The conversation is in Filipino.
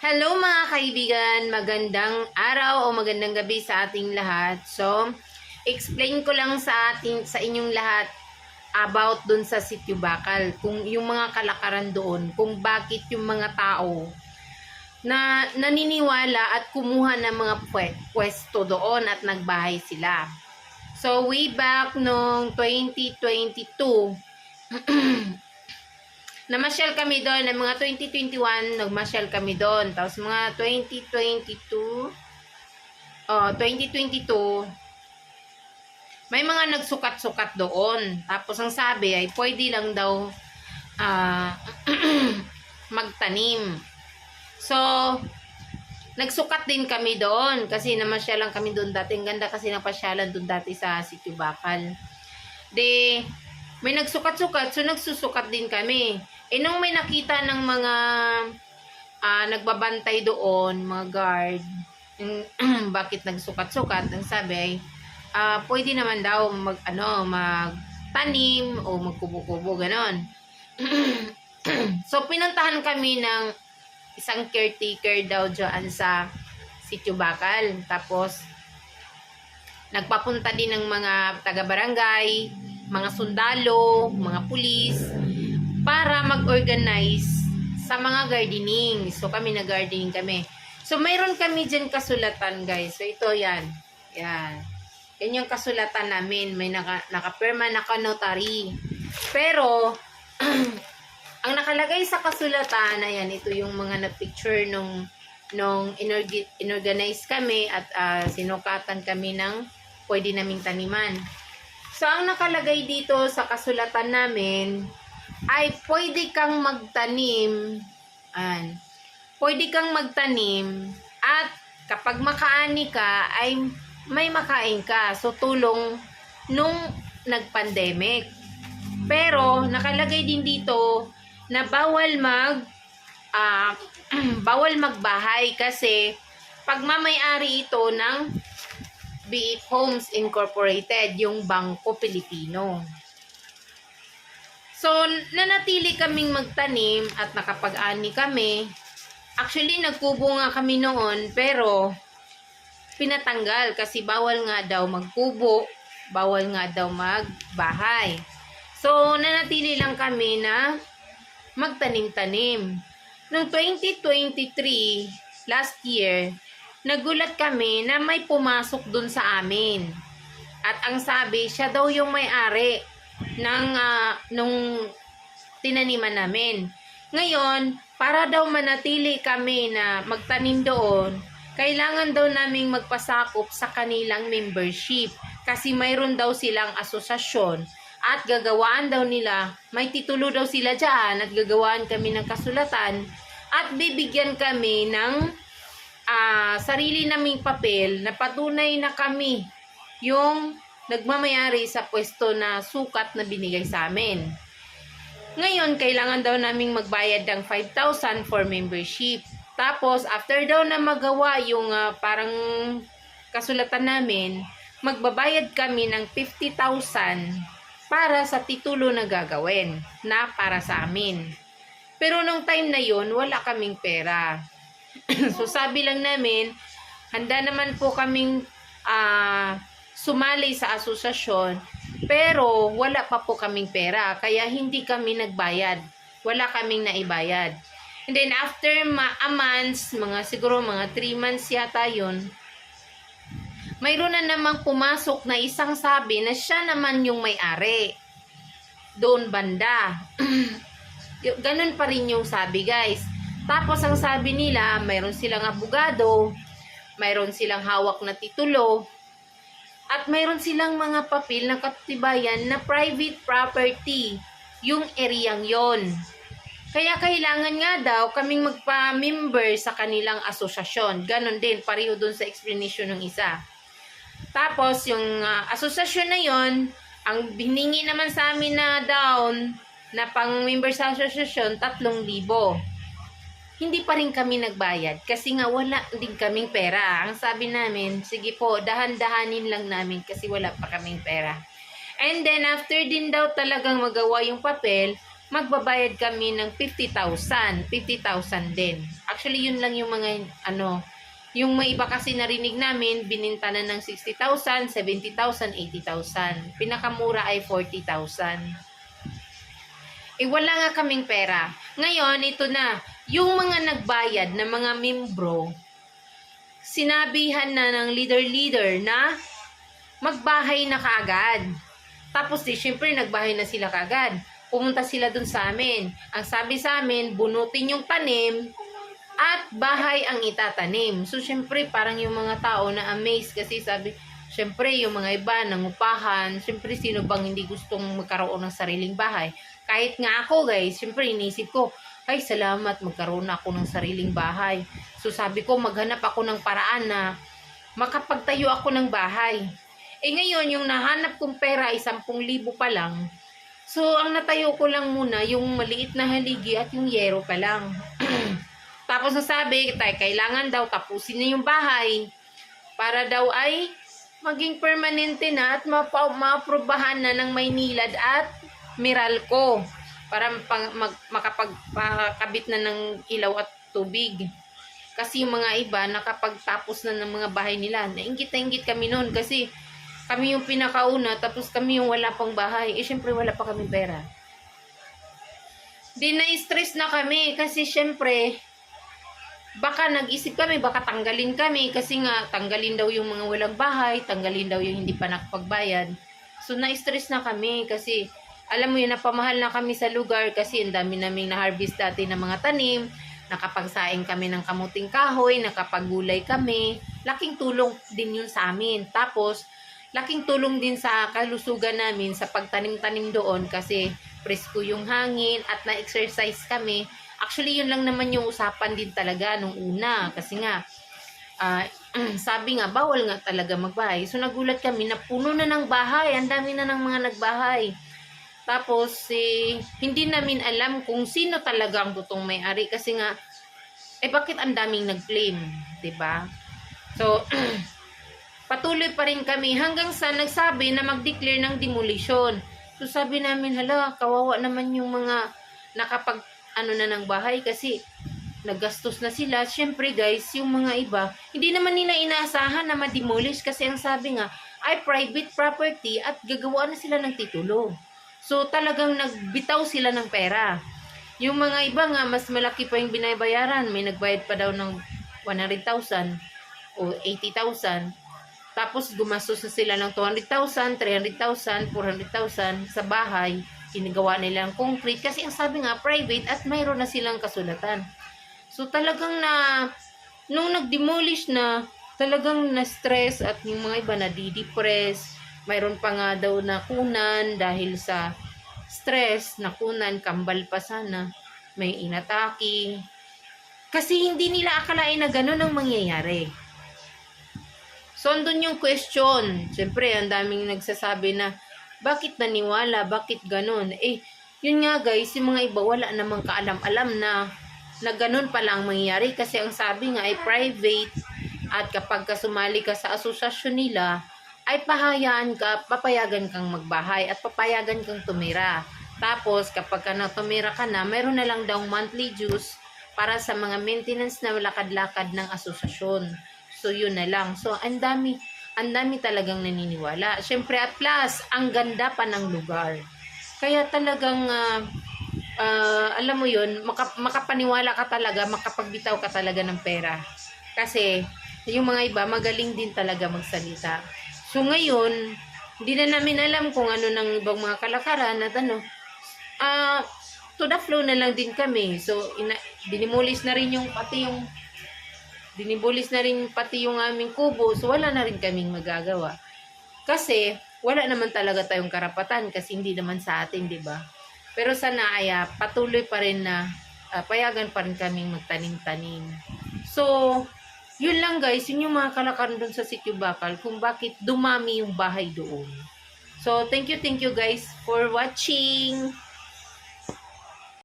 Hello mga kaibigan, magandang araw o magandang gabi sa ating lahat. So, explain ko lang sa ating sa inyong lahat about dun sa Sitio Bakal, kung yung mga kalakaran doon, kung bakit yung mga tao na naniniwala at kumuha ng mga pwe- pwesto doon at nagbahay sila. So, way back noong 2022, Namasyal kami doon, ng mga 2021, nagmasyal kami doon. Tapos mga 2022, oh, 2022, may mga nagsukat-sukat doon. Tapos ang sabi ay pwede lang daw ah, magtanim. So, nagsukat din kami doon kasi namasyalan kami doon dati. Ang ganda kasi ng pasyalan doon dati sa Sitio Bakal. De, may nagsukat-sukat, so nagsusukat din kami. Eh, nung may nakita ng mga ah, nagbabantay doon, mga guard, yung, bakit nagsukat-sukat, ang sabi ay, ah, pwede naman daw mag, ano, magtanim o magkubo-kubo, ganon. so, pinuntahan kami ng isang caretaker daw dyan sa Sitio Bakal. Tapos, nagpapunta din ng mga taga-barangay, mga sundalo, mga pulis, para mag-organize sa mga gardening. So, kami na-gardening kami. So, mayroon kami dyan kasulatan, guys. So, ito yan. Yan. Yan yung kasulatan namin. May naka, naka-perma, naka-notary. Pero, ang nakalagay sa kasulatan, ayan, ito yung mga na-picture nung nung inorgi- inorganize kami at ah, sinukatan kami ng pwede naming taniman. So, ang nakalagay dito sa kasulatan namin ay pwede kang magtanim. An, pwede kang magtanim at kapag makaani ka ay may makain ka. So, tulong nung nag-pandemic. Pero, nakalagay din dito na bawal mag ah, bawal magbahay kasi pagmamayari ito ng It Homes Incorporated, yung Bangko Pilipino. So, nanatili kaming magtanim at nakapag-ani kami. Actually, nagkubo nga kami noon, pero pinatanggal kasi bawal nga daw magkubo, bawal nga daw magbahay. So, nanatili lang kami na magtanim-tanim. Noong 2023, last year, nagulat kami na may pumasok dun sa amin. At ang sabi, siya daw yung may-ari ng ah, nung tinaniman namin. Ngayon, para daw manatili kami na magtanim doon, kailangan daw naming magpasakop sa kanilang membership kasi mayroon daw silang asosasyon at gagawaan daw nila, may titulo daw sila dyan at gagawaan kami ng kasulatan at bibigyan kami ng ah, sarili naming papel na patunay na kami yung nagmamayari sa pwesto na sukat na binigay sa amin. Ngayon, kailangan daw naming magbayad ng 5,000 for membership. Tapos, after daw na magawa yung ah, parang kasulatan namin, magbabayad kami ng 50,000 para sa titulo na gagawin na para sa amin. Pero nung time na yon wala kaming pera. so sabi lang namin, handa naman po kaming ah, sumali sa asosasyon, pero wala pa po kaming pera, kaya hindi kami nagbayad. Wala kaming naibayad. And then after ma a months, mga siguro mga 3 months yata yun, mayroon na namang pumasok na isang sabi na siya naman yung may-ari. Doon banda. Ganun pa rin yung sabi guys. Tapos ang sabi nila, mayroon silang abogado, mayroon silang hawak na titulo, at mayroon silang mga papel na katibayan na private property yung ereyang yon. Kaya kailangan nga daw kaming magpa-member sa kanilang asosasyon. Ganon din, pareho dun sa explanation ng isa. Tapos, yung ah, asosasyon na yon, ang biningi naman sa amin na down na pang member sa asosasyon, 3,000. Hindi pa rin kami nagbayad kasi nga wala din kaming pera. Ang sabi namin, sige po, dahan-dahanin lang namin kasi wala pa kaming pera. And then, after din daw talagang magawa yung papel, magbabayad kami ng 50,000. 50,000 din. Actually, yun lang yung mga, ano, yung may iba kasi narinig namin, bininta na ng 60,000, 70,000, 80,000. Pinakamura ay 40,000. Eh, wala nga kaming pera. Ngayon, ito na. Yung mga nagbayad na mga membro, sinabihan na ng leader-leader na magbahay na kaagad. Tapos di, syempre, nagbahay na sila kaagad. Pumunta sila dun sa amin. Ang sabi sa amin, bunutin yung tanim at bahay ang itatanim. So, syempre, parang yung mga tao na amazed kasi sabi, syempre, yung mga iba, nangupahan, syempre, sino bang hindi gustong magkaroon ng sariling bahay? Kahit nga ako, guys, syempre, inisip ko, ay, salamat, magkaroon na ako ng sariling bahay. So, sabi ko, maghanap ako ng paraan na makapagtayo ako ng bahay. Eh, ngayon, yung nahanap kong pera ay 10,000 pa lang. So, ang natayo ko lang muna, yung maliit na haligi at yung yero pa lang. Tapos nasabi, tayo, kailangan daw tapusin na yung bahay para daw ay maging permanente na at mapa- maaprobahan na ng Maynilad at Meralco para pang, mag, makapagpakabit na ng ilaw at tubig. Kasi yung mga iba, nakapagtapos na ng mga bahay nila. Nainggit na inggit kami noon kasi kami yung pinakauna tapos kami yung wala pang bahay. Eh, syempre wala pa kami pera. Di na-stress na kami kasi syempre baka nag-isip kami, baka tanggalin kami kasi nga tanggalin daw yung mga walang bahay, tanggalin daw yung hindi pa nakapagbayad. So na-stress na kami kasi alam mo yun, napamahal na kami sa lugar kasi ang dami naming na-harvest dati ng mga tanim, nakapagsaing kami ng kamuting kahoy, nakapagulay kami. Laking tulong din yun sa amin. Tapos, laking tulong din sa kalusugan namin sa pagtanim-tanim doon kasi presko yung hangin at na-exercise kami. Actually, yun lang naman yung usapan din talaga nung una. Kasi nga, ah, sabi nga, bawal nga talaga magbahay. So, nagulat kami na puno na ng bahay. Ang dami na ng mga nagbahay. Tapos, eh, hindi namin alam kung sino talaga ang totoong may-ari. Kasi nga, eh, bakit ang daming nag-claim? 'di ba So, patuloy pa rin kami hanggang sa nagsabi na mag-declare ng demolition. So, sabi namin, hala, kawawa naman yung mga nakapag, ano na ng bahay kasi naggastos na sila. Siyempre guys, yung mga iba, hindi naman nila inaasahan na ma-demolish kasi ang sabi nga, ay private property at gagawa na sila ng titulo. So talagang nagbitaw sila ng pera. Yung mga iba nga, mas malaki pa yung binabayaran. May nagbayad pa daw ng 100,000 o 80,000. Tapos gumastos na sila ng 200,000, 300,000, 400,000 sa bahay. Ginagawa nila ng concrete kasi ang sabi nga private at mayroon na silang kasulatan. So talagang na nung nag-demolish na talagang na-stress at yung mga iba na depress mayroon pa nga daw na kunan dahil sa stress, nakunan, kambal pa sana, may inatake. Kasi hindi nila akalain na gano'n ang mangyayari. So, andun yung question. Siyempre, ang daming nagsasabi na, bakit naniwala? Bakit ganun? Eh, yun nga guys, yung mga iba wala namang kaalam-alam na na ganun pala ang mangyayari kasi ang sabi nga ay private at kapag kasumali ka sa asosasyon nila ay pahayaan ka, papayagan kang magbahay at papayagan kang tumira. Tapos kapag ka na tumira ka na, mayroon na lang daw monthly dues para sa mga maintenance na lakad-lakad ng asosasyon. So, yun na lang. So, ang dami, ang dami talagang naniniwala. Siyempre, at plus, ang ganda pa ng lugar. Kaya talagang, ah, ah, alam mo yun, maka, makapaniwala ka talaga, makapagbitaw ka talaga ng pera. Kasi, yung mga iba, magaling din talaga magsalita. So, ngayon, hindi na namin alam kung ano ng ibang mga kalakaran at ano, ah, to the flow na lang din kami. So, ina, dinimulis na rin yung pati yung dinibulis na rin pati yung aming kubo, so wala na rin kaming magagawa. Kasi, wala naman talaga tayong karapatan kasi hindi naman sa atin, di ba? Pero sana ay ah, patuloy pa rin na ah, payagan pa rin kaming magtanim-tanim. So, yun lang guys, yun yung mga kalakaran doon sa Sitio Bakal kung bakit dumami yung bahay doon. So, thank you, thank you guys for watching.